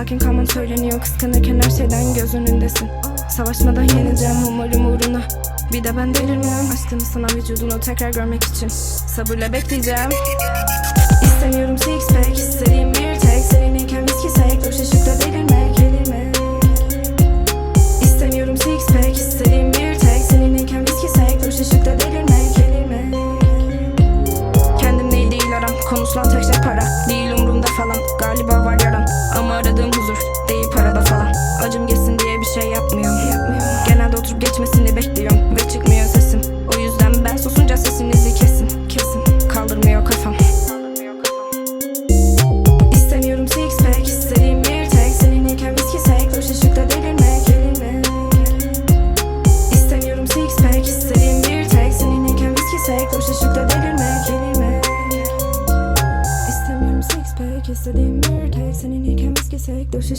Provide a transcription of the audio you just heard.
yok kıskanırken her şeyden göz önündesin. Savaşmadan yeneceğim umarım uğruna. Bir de ben delirmem. Aşkını sana vücudunu tekrar görmek için. Sabırla bekleyeceğim. İstemiyorum six pack. İstediğim bir tek. Seninleyken viski sek Loş ışıkta delirmek delirmek İstemiyorum six pack. İstediğim bir tek. Seninleyken viski sek Loş ışıkta delirmek delirmek Kendim değil değil aram. Konuşulan tek şey geçmesini bekliyorum Ve çıkmıyor sesim. O yüzden ben susunca sesinizi kesin Kesin. Kaldırmıyor kafam. İstemiyorum six pack istediğim bir tek. Seninleyken viski sek Loş ışıkta delirmek İstemiyorum six pack istediğim bir tek. Seninleyken viski sek Loş ışıkta delirmek six pack istediğim bir tek. Seninleyken viski sek Loş